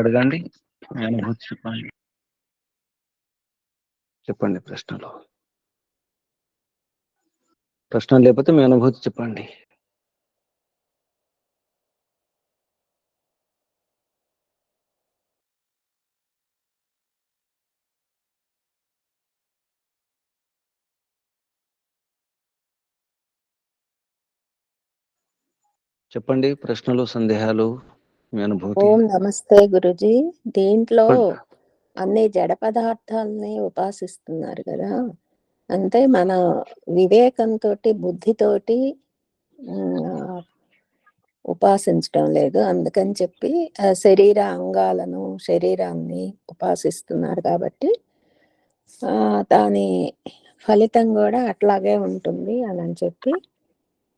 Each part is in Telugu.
అడగండి. మీ అనుభూతి చెప్పండి. చెప్పండి ప్రశ్నలు. ప్రశ్న లేకపోతే మీ అనుభూతి చెప్పండి. చెప్పండి ప్రశ్నలు సందేహాలు. మీ అనుభూతి. ఓం నమస్తే గురుజీ. దీంట్లో. అన్ని జడ పదార్థాలని ఉపాసిస్తున్నారు కదా. అంటే మన వివేకంతో బుద్ధితోటి ఉపాసించడం లేదు. అందుకని చెప్పి శరీర అంగాలను శరీరాన్ని ఉపాసిస్తున్నారు కాబట్టి ఆ దాని ఫలితం కూడా అట్లాగే ఉంటుంది అని అని చెప్పి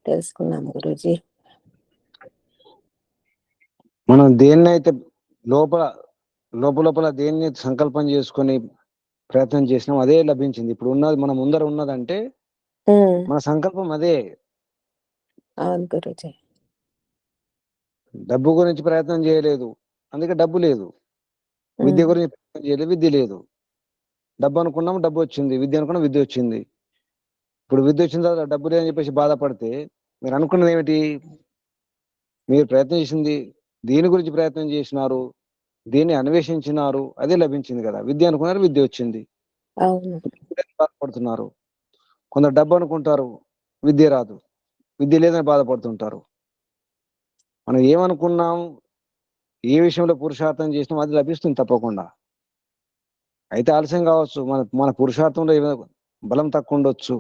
తెలుసుకున్నాం గురుజీ. మనం దేన్నైతే లోపల లోపల లోపల దేన్ని సంకల్పం చేసుకొని ప్రయత్నం చేసినాం అదే లభించింది. ఇప్పుడు ఉన్నది మన ముందర ఉన్నదంటే మన సంకల్పం అదే. డబ్బు గురించి ప్రయత్నం చేయలేదు. అందుకే డబ్బు లేదు. విద్య గురించి ప్రయత్నం చేయలేదు విద్య లేదు. డబ్బు అనుకున్నాం డబ్బు వచ్చింది. విద్య అనుకున్నాం విద్య వచ్చింది. ఇప్పుడు విద్య వచ్చిన తర్వాత డబ్బు లేదని చెప్పేసి బాధపడితే మీరు అనుకున్నది ఏమిటి? మీరు ప్రయత్నం చేసింది దీని గురించి ప్రయత్నం చేసినారు దీన్ని అన్వేషించినారు అదే లభించింది కదా. విద్య అనుకున్నారు విద్య వచ్చింది. బాధపడుతున్నారు? కొందరు డబ్బు అనుకుంటారు విద్య రాదు. విద్య లేదని బాధపడుతుంటారు. మనం ఏమనుకున్నాం ఏ విషయంలో పురుషార్థం చేసినాం అది లభిస్తుంది తప్పకుండా. అయితే ఆలస్యం కావచ్చు మన మన పురుషార్థంలో ఏమైనా బలం తక్కువ ఉండొచ్చు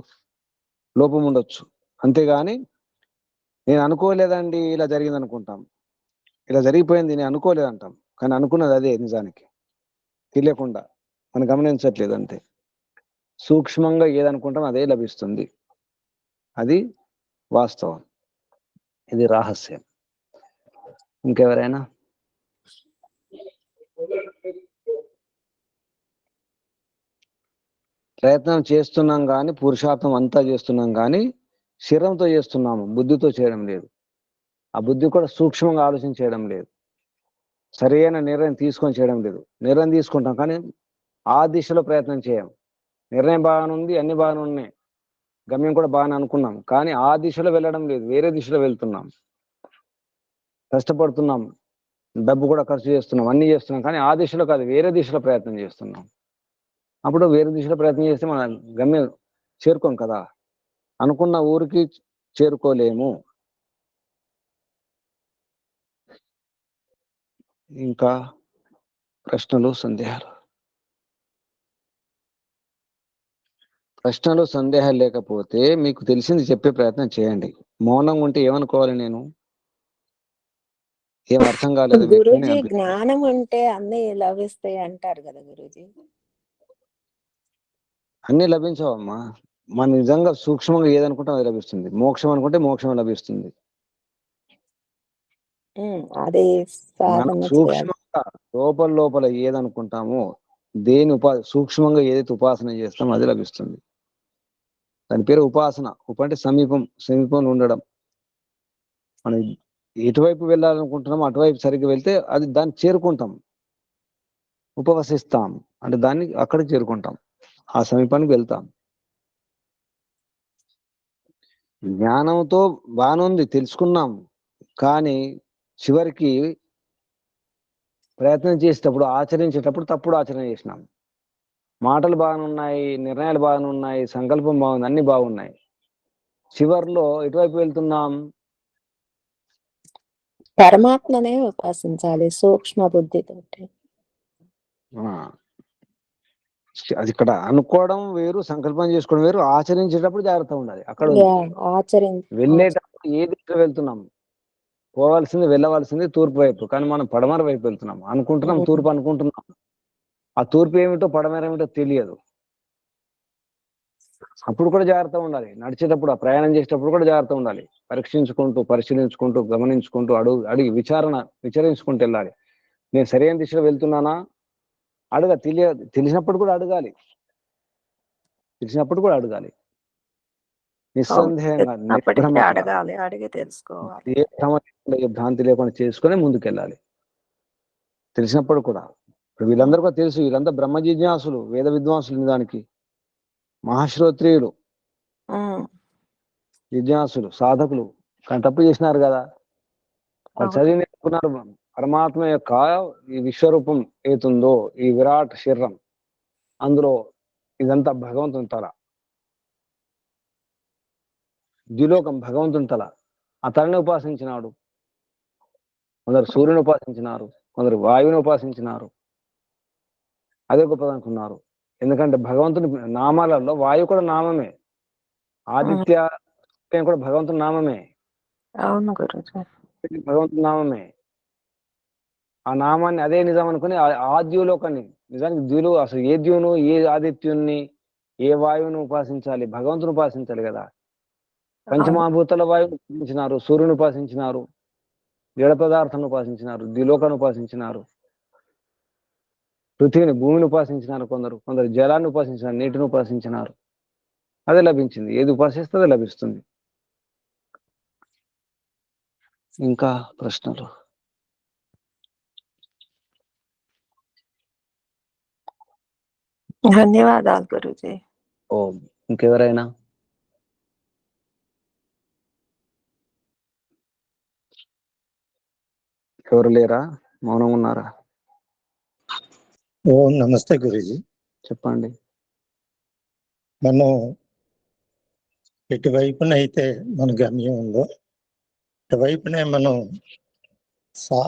లోపం ఉండొచ్చు. అంతేగాని నేను అనుకోలేదండి ఇలా జరిగింది అనుకుంటాం ఇలా జరిగిపోయింది నేను అనుకోలేదంటాం. కానీ అనుకున్నది అదే నిజానికి. తెలియకుండా. మనం గమనించట్లేదు అంతే. సూక్ష్మంగా ఏదనుకుంటాం అదే లభిస్తుంది. అది వాస్తవం. ఇది రహస్యం. ఇంకెవరైనా? ప్రయత్నం చేస్తున్నాం కానీ పురుషార్థం అంతా చేస్తున్నాం కానీ శిరంతో చేస్తున్నాము. బుద్ధితో చేయడం లేదు. ఆ బుద్ధి కూడా సూక్ష్మంగా ఆలోచన చేయడం లేదు. సరైన నిర్ణయం తీసుకొని చేయడం లేదు. నిర్ణయం తీసుకుంటాం కానీ ఆ దిశలో ప్రయత్నం చేయం. నిర్ణయం బాగానే ఉంది అన్ని బాగానే ఉన్నాయి. గమ్యం కూడా బాగానే అనుకున్నాం. కానీ ఆ దిశలో వెళ్ళడం లేదు. వేరే దిశలో వెళ్తున్నాం. కష్టపడుతున్నాం. డబ్బు కూడా ఖర్చు చేస్తున్నాం. అన్ని చేస్తున్నాం. కానీ ఆ దిశలో కాదు వేరే దిశలో ప్రయత్నం చేస్తున్నాం. అప్పుడు వేరే దిశలో ప్రయత్నం చేస్తే మనం గమ్యం చేరుకోం కదా. అనుకున్న ఊరికి చేరుకోలేము. ఇంకా ప్రశ్నలు సందేహాలు. ప్రశ్నలు సందేహాలు లేకపోతే మీకు తెలిసింది చెప్పే ప్రయత్నం చేయండి. మౌనంగా ఉంటే ఏమనుకోవాలి నేను? ఏం అర్థం కాలేదు గురూజీ. జ్ఞానం ఉంటే అన్ని లభిస్తాయి అంటారు కదా గురూజీ. అన్ని లభించవమ్మా. మన నిజంగా సూక్ష్మంగా ఏదనుకుంటే అది లభిస్తుంది. మోక్షం అనుకుంటే మోక్షం లభిస్తుంది. అది మనం సూక్ష్మంగా లోపల లోపల ఏదనుకుంటామో దేని ఉపా సూక్ష్మంగా ఏదైతే ఉపాసన చేస్తామో అది లభిస్తుంది. దాని పేరు ఉపాసన. ఉప అంటే సమీపం సమీపంలో ఉండడం. మనం ఎటువైపు వెళ్ళాలనుకుంటున్నామో అటువైపు సరిగ్గా వెళ్తే అది దాన్ని చేరుకుంటాం. ఉపవసిస్తాం. అంటే దాన్ని అక్కడికి చేరుకుంటాం. ఆ సమీపానికి వెళ్తాం. జ్ఞానంతో బానుంది తెలుసుకున్నాం. కానీ చివరికి ప్రయత్నం చేసేటప్పుడు ఆచరించేటప్పుడు తప్పుడు ఆచరణ చేసినాం. మాటలు బాగానున్నాయి నిర్ణయాలు బాగానున్నాయి సంకల్పం బాగుంది అన్ని బాగున్నాయి. చివర్లో ఎటువైపు వెళ్తున్నాం? పరమాత్మనే ఉపాసించాలి సూక్ష్మ బుద్ధితోటి. ఆ, అది ఇక్కడ అనుకోవడం వేరు సంకల్పం చేసుకోవడం వేరు ఆచరించేటప్పుడు జాగ్రత్త ఉండాలి. అక్కడ వెళ్ళేటప్పుడు ఏ దిశలో వెళ్తున్నాం? పోవాల్సింది వెళ్ళవలసింది తూర్పు వైపు. కానీ మనం పడమర వైపు వెళ్తున్నాం. అనుకుంటున్నాం. తూర్పు అనుకుంటున్నాం. ఆ తూర్పు ఏమిటో పడమర ఏమిటో తెలియదు. అప్పుడు కూడా జాగ్రత్త ఉండాలి. నడిచేటప్పుడు ఆ ప్రయాణం చేసేటప్పుడు కూడా జాగ్రత్త ఉండాలి. పరీక్షించుకుంటూ పరిశీలించుకుంటూ గమనించుకుంటూ అడుగు అడిగి విచారణ విచారించుకుంటూ వెళ్ళాలి. నేను సరైన దిశలో వెళ్తున్నానా? అడగ తెలియ తెలిసినప్పుడు కూడా అడగాలి. తెలిసినప్పుడు కూడా అడగాలి. నిస్సందేహంగా అడగాలి. అడిగి తెలుసుకోవాలి. ఏ ఏ భ్రాంతి లేకుండా చేసుకొని ముందుకెళ్ళాలి. తెలిసినప్పుడు కూడా. ఇప్పుడు వీళ్ళందరూ కూడా తెలుసు. వీళ్ళంతా బ్రహ్మ జిజ్ఞాసులు వేద విద్వాంసులు నిజానికి మహాశ్రోత్రియులు. జిజ్ఞాసులు సాధకులు. కానీ తప్పు చేసినారు కదా. వాళ్ళు. చదివి నేర్చుకున్నారు. పరమాత్మ యొక్క ఈ విశ్వరూపం ఏతుందో ఈ విరాట్ శరీరం. అందులో ఇదంతా భగవంతుని తల. ద్విలోకం భగవంతుని తల. ఆ తలని ఉపాసించినాడు. కొందరు సూర్యుని ఉపాసించినారు కొందరు వాయువుని ఉపాసించినారు. అదే గొప్పది అనుకున్నారు. ఎందుకంటే భగవంతుని నామాలలో వాయువు కూడా నామమే. ఆదిత్య కూడా భగవంతుని నామమే. అవును భగవంతుని నామమే. ఆ నామాన్ని అదే నిజం అనుకుని ఆ- ఆ ద్యులోకాన్ని నిజానికి ద్యులు అసలు ఏ ద్యును ఏ ఆదిత్యుని ఏ వాయువును ఉపాసించాలి భగవంతుని ఉపాసించాలి కదా. పంచమహాభూతాల వాయువును ఉపాసించినారు సూర్యుని ఉపాసించినారు జడ పదార్థాన్ని ఉపాసించినారు ద్విలోకాన్ని ఉపాసించినారు పృథ్వీని భూమిని ఉపాసించినారు కొందరు. కొందరు జలాన్ని ఉపాసించినారు నీటిని ఉపాసించినారు. అదే లభించింది. ఏది ఉపాసిస్తే అదే లభిస్తుంది. ఇంకా ప్రశ్నలు. ధన్యవాదాలు గురుజీ. ఓ. ఇంకెవరైనా? ఎవరు లేరా? మౌనం ఉన్నారా? ఓం నమస్తే గురుజీ. చెప్పండి. మనం ఎటువైపున అయితే మన గమ్యం ఉందో అటువైపునే మనం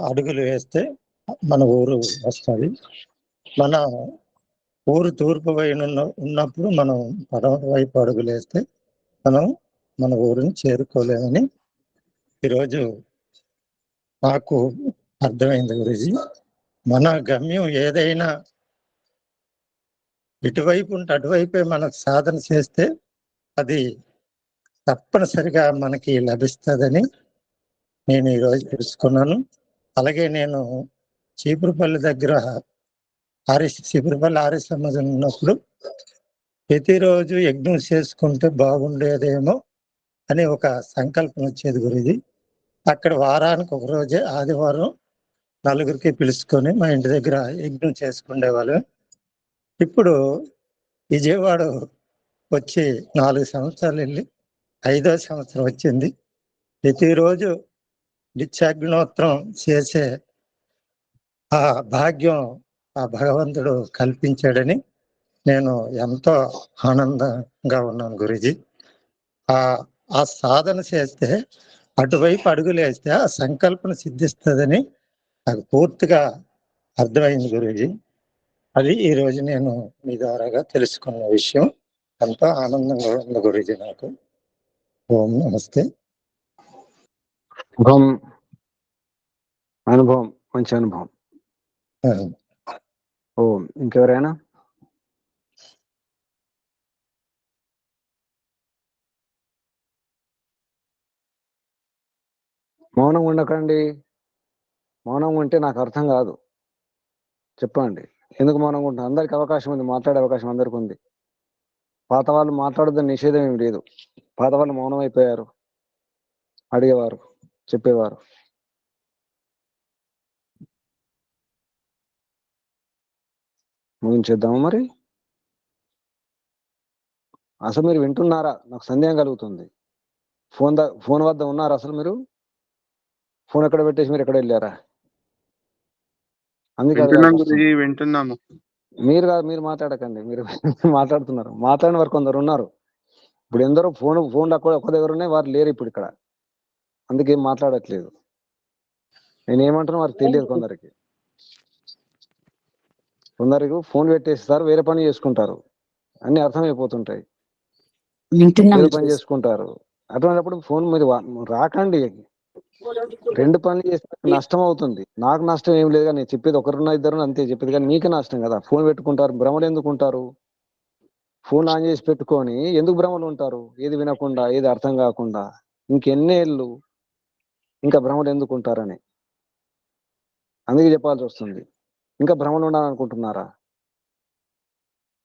అడుగులు వేస్తే మన ఊరు వస్తుంది. మన ఊరు తూర్పు ఉన్న- ఉన్నప్పుడు మనం పడవ వైపు అడుగులు వేస్తే మనం మన ఊరిని చేరుకోలేమని ఈరోజు నాకు అర్థమైంది గురుజీ. మన గమ్యం ఏదైనా ఇటువైపు ఉంటే అటువైపే మనకు సాధన చేస్తే అది తప్పనిసరిగా మనకి లభిస్తుందని నేను ఈరోజు తెలుసుకున్నాను. అలాగే నేను చీపురుపల్లి దగ్గర ఆర్ఎస్ చీపురుపల్లి ఆర్ఎస్ సమాజం ఉన్నప్పుడు ప్రతిరోజు యజ్ఞం చేసుకుంటే బాగుండేదేమో అని ఒక సంకల్పం వచ్చేది గురిది అక్కడ వారానికి ఒక రోజే ఆదివారం నలుగురికి పిలుచుకొని మా ఇంటి దగ్గర యజ్ఞం చేసుకునేవాళ్ళు. ఇప్పుడు విజయవాడ వచ్చి నాలుగు సంవత్సరాలు వెళ్ళి ఐదో సంవత్సరం వచ్చింది. ప్రతిరోజు నిత్యాగ్నోత్రం చేసే ఆ భాగ్యం ఆ భగవంతుడు కల్పించాడని నేను ఎంతో ఆనందంగా ఉన్నాను గురుజీ. ఆ ఆ సాధన చేస్తే అటువైపు అడుగులు వేస్తే ఆ సంకల్పన సిద్ధిస్తుందని నాకు పూర్తిగా అర్థమైంది గురుజీ. అది ఈ రోజు నేను మీ ద్వారాగా తెలుసుకున్న విషయం. ఎంతో ఆనందంగా ఉంది గురుజీ నాకు. ఓం నమస్తే. అనుభవం. అనుభవం మంచి అనుభవం. ఓ ఇంకెవరైనా? మౌనం ఉండకండి. మౌనం ఉంటే నాకు అర్థం కాదు. చెప్పండి. ఎందుకు మౌనంగా ఉంటుంది అందరికి అవకాశం ఉంది. మాట్లాడే అవకాశం అందరికి ఉంది. పాత వాళ్ళు మాట్లాడొద్దని నిషేధం ఏమి లేదు. పాత వాళ్ళు మౌనం అయిపోయారు అడిగేవారు. చెప్పేవారు. ముగించేద్దాము మరి? అసలు మీరు వింటున్నారా? నాకు సందేహం కలుగుతుంది. ఫోన్ ద ఫోన్ వద్ద ఉన్నారా అసలు మీరు? ఫోన్ ఎక్కడ పెట్టేసి మీరు ఎక్కడ వెళ్ళారా? అందుకే వింటున్నాము. మీరు కాదు మీరు మాట్లాడకండి మీరు మాట్లాడుతున్నారు. మాట్లాడిన వారు కొందరు ఉన్నారు. ఇప్పుడు ఎందరో ఫోన్ ఫోన్ ఒక ఒక దగ్గర ఉన్నాయి వారు లేరు ఇప్పుడు ఇక్కడ. అందుకేం మాట్లాడట్లేదు. నేను ఏమంటున్నా వారికి తెలియదు కొందరికి. కొందరికి ఫోన్ పెట్టేస్తారు వేరే పని చేసుకుంటారు. అన్ని అర్థమైపోతుంటాయి. వింటున్నాం ఏదో పని చేసుకుంటారు. అటువంటిప్పుడు ఫోన్ మీరు రాకండి. రెండు పనులు చేస్తే నష్టం అవుతుంది. నాకు నష్టం ఏం లేదు నేను చెప్పేది ఒకరున్నా ఇద్దరు అంతే చెప్పేది కానీ మీకే నష్టం కదా. ఫోన్ పెట్టుకుంటారు భ్రమలు ఎందుకు ఉంటారు? ఫోన్ ఆన్ చేసి పెట్టుకొని ఎందుకు భ్రమలు ఉంటారు? ఏది వినకుండా ఏది అర్థం కాకుండా. ఇంకెన్నేళ్ళు ఇంకా భ్రమలు ఎందుకు ఉంటారని. అందుకే చెప్పాల్సి వస్తుంది. ఇంకా భ్రమలు ఉండాలనుకుంటున్నారా?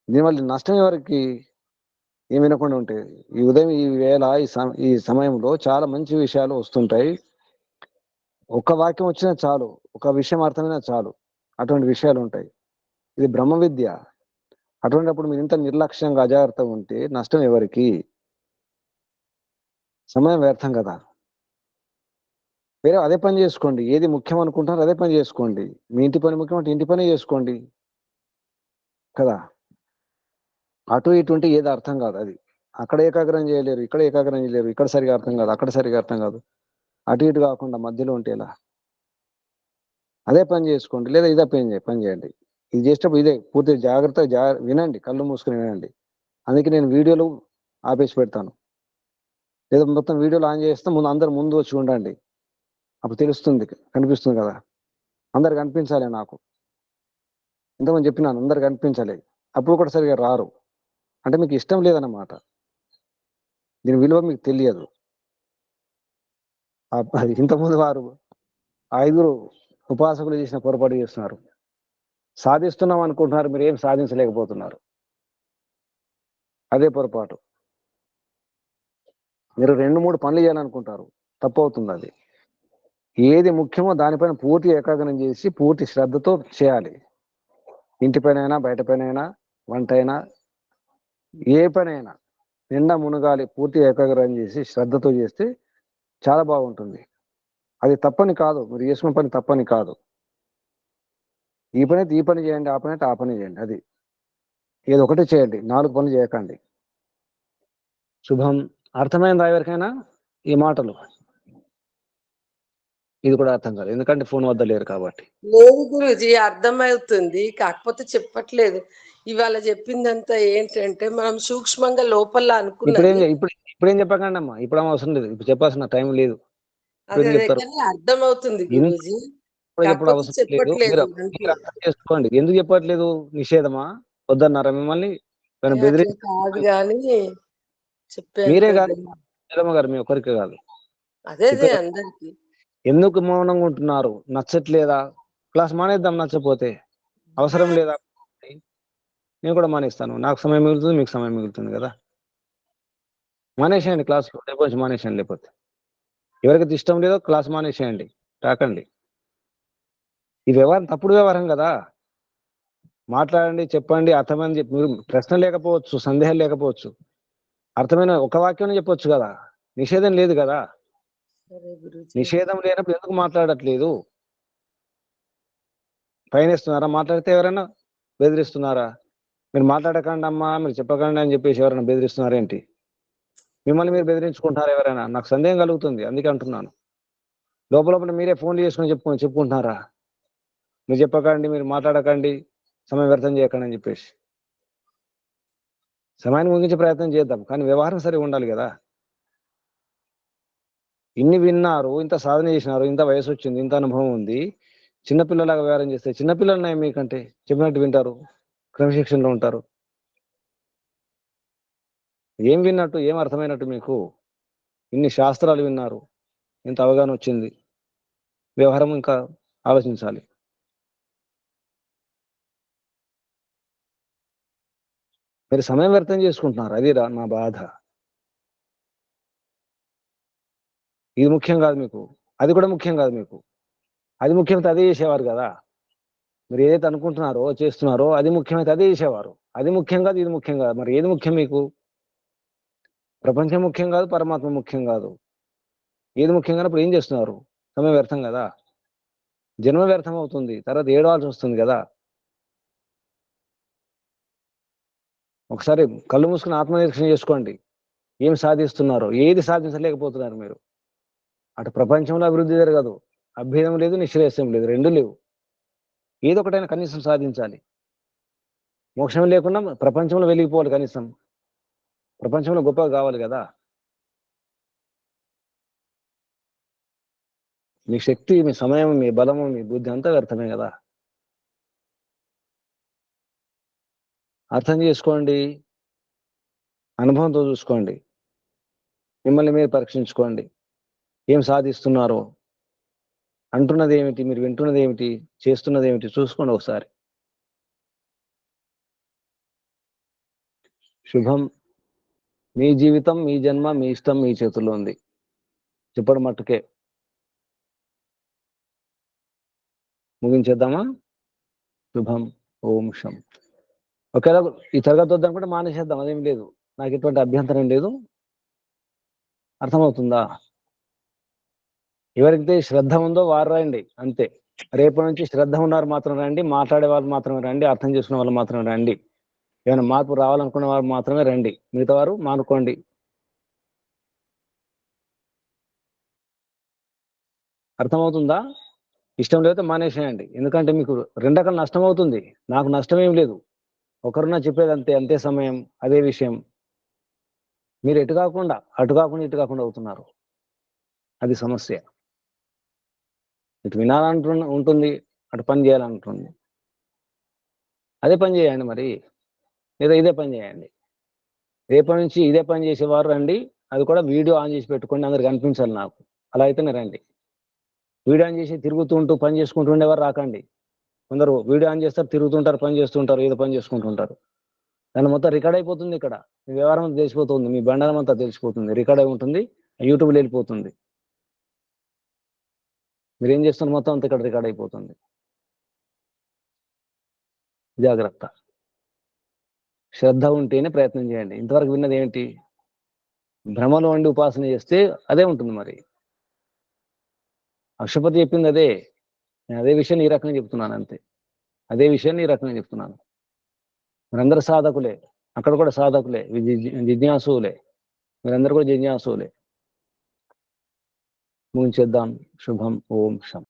దీనివల్ల నష్టం ఎవరికి? ఏం వినకుండా ఉంటాయి ఈ ఉదయం ఈ వేళ ఈ సమ- ఈ సమయంలో చాలా మంచి విషయాలు వస్తుంటాయి. ఒక వాక్యం వచ్చినా చాలు ఒక విషయం అర్థమైనా చాలు అటువంటి విషయాలు ఉంటాయి. ఇది బ్రహ్మ విద్య. అటువంటిప్పుడు మీరు ఇంత నిర్లక్ష్యంగా అజాగ్రత్తగా ఉంటే నష్టం ఎవరికి? సమయం వ్యర్థం కదా. వేరే అదే పని చేసుకోండి. ఏది ముఖ్యం అనుకుంటారో అదే పని చేసుకోండి. మీ ఇంటి పని ముఖ్యం అంటే ఇంటి పని చేసుకోండి. కదా. అటు ఇటు ఉంటే ఏది అర్థం కాదు అది. అక్కడ ఏకాగ్రం చేయలేరు ఇక్కడ ఏకాగ్రం చేయలేరు ఇక్కడ సరిగా అర్థం కాదు అక్కడ సరిగా అర్థం కాదు. అటు ఇటు కాకుండా మధ్యలో ఉంటే ఎలా అదే పని చేసుకోండి లేదా ఇదే పని చేయ పని చేయండి. ఇది చేసేటప్పుడు ఇదే పూర్తి జాగ్రత్త జా వినండి కళ్ళు మూసుకుని వినండి. అందుకే నేను వీడియోలు ఆపేసి పెడతాను. లేదా మొత్తం వీడియోలు ఆన్ చేస్తే ముందు అందరు ముందు వచ్చి ఉండండి. అప్పుడు తెలుస్తుంది కనిపిస్తుంది కదా. అందరు కనిపించాలి నాకు. ఇంతకుముందు చెప్పినాను అందరు కనిపించాలి. అప్పుడు కూడా సరిగా రారు. అంటే మీకు ఇష్టం లేదన్నమాట. దీని విలువ మీకు తెలియదు. ఇంతకుముందు వారు ఐదుగురు ఉపాసకులు చేసిన పొరపాటు చేస్తున్నారు. సాధిస్తున్నాం అనుకుంటున్నారు మీరు ఏం సాధించలేకపోతున్నారు. అదే పొరపాటు. మీరు రెండు మూడు పనులు చేయాలనుకుంటారు. తప్పు అవుతుంది అది ఏది ముఖ్యమో దానిపైన పూర్తి ఏకాగ్రం చేసి పూర్తి శ్రద్ధతో చేయాలి. ఇంటి పైన బయట పైనైనా వంట అయినా ఏ పనైనా నిండా మునగాలి పూర్తి ఏకాగ్రం చేసి శ్రద్ధతో చేస్తే చాలా బాగుంటుంది. అది తప్పని కాదు. మీరు చేసుకున్న పని తప్పని కాదు. ఈ పని అయితే ఈ పని చేయండి ఆ పని అయితే ఆ పని చేయండి. అది. ఏదో ఒకటి చేయండి. నాలుగు పనులు చేయకండి. శుభం. అర్థమైందా ఎవరికైనా? ఈ మాటలు. ఇది కూడా అర్థం కాదు ఎందుకంటే ఫోన్ వద్ద లేరు కాబట్టి. లేదు గురుజీ అర్థమవుతుంది. కాకపోతే చెప్పట్లేదు. ఇవాళ చెప్పిందంతా ఏంటంటే మనం సూక్ష్మంగా లోపల అనుకున్నది. ఇప్పుడు ఇప్పుడు ఏం చెప్పకండి అమ్మా ఇప్పుడు అవసరం లేదు. ఇప్పుడు చెప్పాల్సిన టైం లేదు అర్థమవుతుంది ఇప్పుడు అవసరం లేదు. మీరు అర్థం చేసుకోండి. ఎందుకు చెప్పట్లేదు? నిషేధమా? వద్దన్నారా మిమ్మల్ని? మీరే కదా. గారు మీ ఒక్కరికి కాదు. అదే అందరికి. ఎందుకు మౌనంగా ఉంటున్నారు? నచ్చట్లేదా? క్లాస్ మానేద్దాం నచ్చపోతే. అవసరం లేదా? నేను కూడా మానేస్తాను. నాకు సమయం మిగులుతుంది మీకు సమయం మిగులుతుంది కదా. మానేసేయండి క్లాస్ లేకపోతే మానేసేయండి లేకపోతే. ఎవరికైతే ఇష్టం లేదో క్లాస్ మానేసేయండి. రాకండి. ఈ వ్యవహారం తప్పుడు వ్యవహారం కదా. మాట్లాడండి చెప్పండి అర్థమని చెప్పి మీరు ప్రశ్న లేకపోవచ్చు సందేహం లేకపోవచ్చు. అర్థమైన ఒక వాక్యం చెప్పొచ్చు కదా. నిషేధం లేదు కదా. నిషేధం లేనప్పుడు ఎందుకు మాట్లాడట్లేదు? పైన ఇస్తున్నారా మాట్లాడితే ఎవరైనా బెదిరిస్తున్నారా? మీరు మాట్లాడకండి అమ్మా మీరు చెప్పకండి అని చెప్పేసి ఎవరైనా బెదిరిస్తున్నారేంటి? మిమ్మల్ని మీరు బెదిరించుకుంటున్నారు ఎవరైనా? నాకు సందేహం కలుగుతుంది అందుకే అంటున్నాను. లోపల మీరే ఫోన్లు చేసుకొని చెప్పుకొని చెప్పుకుంటున్నారా? మీరు చెప్పకండి మీరు మాట్లాడకండి సమయం వ్యర్థం చేయకండి అని చెప్పేసి. సమయాన్ని ముగించే ప్రయత్నం చేద్దాం కానీ వ్యవహారం సరిగా ఉండాలి కదా. ఇన్ని విన్నారు ఇంత సాధన చేసినారు ఇంత వయసు వచ్చింది ఇంత అనుభవం ఉంది. చిన్నపిల్లలాగా వ్యవహారం చేస్తే చిన్నపిల్లలు మీకంటే చెప్పినట్టు వింటారు క్రమశిక్షణలో ఉంటారు. ఏం విన్నట్టు ఏం అర్థమైనట్టు మీకు? ఇన్ని శాస్త్రాలు విన్నారు. ఇంత అవగాహన వచ్చింది. వ్యవహారం ఇంకా ఆలోచించాలి. మీరు సమయం వ్యర్థం చేసుకుంటున్నారు. అది రా నా బాధ. ఇది ముఖ్యం కాదు మీకు. అది కూడా ముఖ్యం కాదు మీకు. అది ముఖ్యమైతే అదే చేసేవారు కదా. మీరు ఏదైతే అనుకుంటున్నారో చేస్తున్నారో అది ముఖ్యమైతే అదే చేసేవారు. అది ముఖ్యం కాదు ఇది ముఖ్యం కాదు. మరి ఏది ముఖ్యం మీకు? ప్రపంచం ముఖ్యం కాదు పరమాత్మ ముఖ్యం కాదు. ఏది ముఖ్యంగా కానప్పుడు ఏం చేస్తున్నారు? సమయం వ్యర్థం కదా. జన్మ వ్యర్థం అవుతుంది తర్వాత ఏడవాల్సి వస్తుంది కదా. ఒకసారి కళ్ళు మూసుకుని ఆత్మనిరీక్షణ చేసుకోండి. ఏం సాధిస్తున్నారు? ఏది సాధించలేకపోతున్నారు మీరు? అటు ప్రపంచంలో అభివృద్ధి జరగదు. అభ్యేదం లేదు నిశ్రేయస్యం లేదు రెండు లేవు. ఏదో ఒకటైనా కనీసం సాధించాలి. మోక్షం లేకుండా ప్రపంచంలో వెలిగిపోవాలి కనీసం. ప్రపంచంలో గొప్పగా కావాలి కదా? మీ శక్తి మీ సమయం మీ బలము మీ బుద్ధి అంతా వ్యర్థమే కదా? అర్థం చేసుకోండి. అనుభవంతో చూసుకోండి. మిమ్మల్ని మీరు పరీక్షించుకోండి. ఏం సాధిస్తున్నారో? అంటున్నది ఏమిటి మీరు వింటున్నది ఏమిటి చేస్తున్నది ఏమిటి చూసుకోండి ఒకసారి. శుభం. మీ జీవితం మీ జన్మ మీ ఇష్టం మీ చేతుల్లో ఉంది. చెప్పడం మట్టుకే. ముగించేద్దామా? శుభం ఓం శం. ఒకవేళ ఈ తరగతి వద్దాం కూడా మానేసేద్దాం అదేం లేదు. నాకు ఎటువంటి అభ్యంతరం లేదు. అర్థమవుతుందా? ఎవరికైతే శ్రద్ధ ఉందో వారు రండి అంతే. రేపు నుంచి శ్రద్ధ ఉన్నారు మాత్రం రండి మాట్లాడే వాళ్ళు మాత్రమే రండి అర్థం చేసుకున్న వాళ్ళు మాత్రమే రండి. ఏమైనా మార్పు రావాలనుకున్న వారు మాత్రమే రండి. మిగతా వారు మానుకోండి. అర్థమవుతుందా? ఇష్టం లేకపోతే మానేసేయండి. ఎందుకంటే మీకు రెండకలు నష్టం అవుతుంది. నాకు నష్టం ఏం లేదు. ఒకరున్నా చెప్పేది అంతే అంతే సమయం అదే విషయం. మీరు ఎటు కాకుండా అటు కాకుండా ఇటు కాకుండా అవుతున్నారు. అది సమస్య. ఇటు వినాలంటు ఉంటుంది. అటు పని చేయాలంటుంది. అదే పని చేయండి మరి. లేదా ఇదే పని చేయండి. రేపటి నుంచి ఇదే పని చేసేవారు రండి. అది కూడా వీడియో ఆన్ చేసి పెట్టుకోండి. అందరికి కనిపించాలి నాకు. అలా అయితేనే రండి. వీడియో ఆన్ చేసి తిరుగుతూ ఉంటూ పని చేసుకుంటూ ఉండేవారు రాకండి. కొందరు వీడియో ఆన్ చేస్తారు తిరుగుతుంటారు పని చేస్తుంటారు ఏదో పని చేసుకుంటుంటారు దాని మొత్తం రికార్డ్ అయిపోతుంది ఇక్కడ. మీ వ్యవహారం అంతా తెలిసిపోతుంది. మీ బండారం అంతా తెలిసిపోతుంది. రికార్డ్ అయి ఉంటుంది. యూట్యూబ్లో వెళ్ళిపోతుంది. మీరు ఏం చేస్తున్నారు మొత్తం అంతా ఇక్కడ రికార్డ్ అయిపోతుంది. జాగ్రత్త. శ్రద్ధ ఉంటేనే ప్రయత్నం చేయండి. ఇంతవరకు విన్నది ఏంటి? భ్రమలో ఉండి ఉపాసన చేస్తే అదే ఉంటుంది మరి. అక్షపతి చెప్పింది అదే. నేను అదే విషయాన్ని ఈ రకంగా చెప్తున్నాను అంతే. అదే విషయాన్ని ఈ రకంగా చెప్తున్నాను. మీరందరూ సాధకులే. అక్కడ కూడా సాధకులే. జిజ్ఞ- జిజ్ఞాసులే మీరందరూ కూడా జిజ్ఞాసులే ముగించేద్దాం. శుభం. ఓం శం.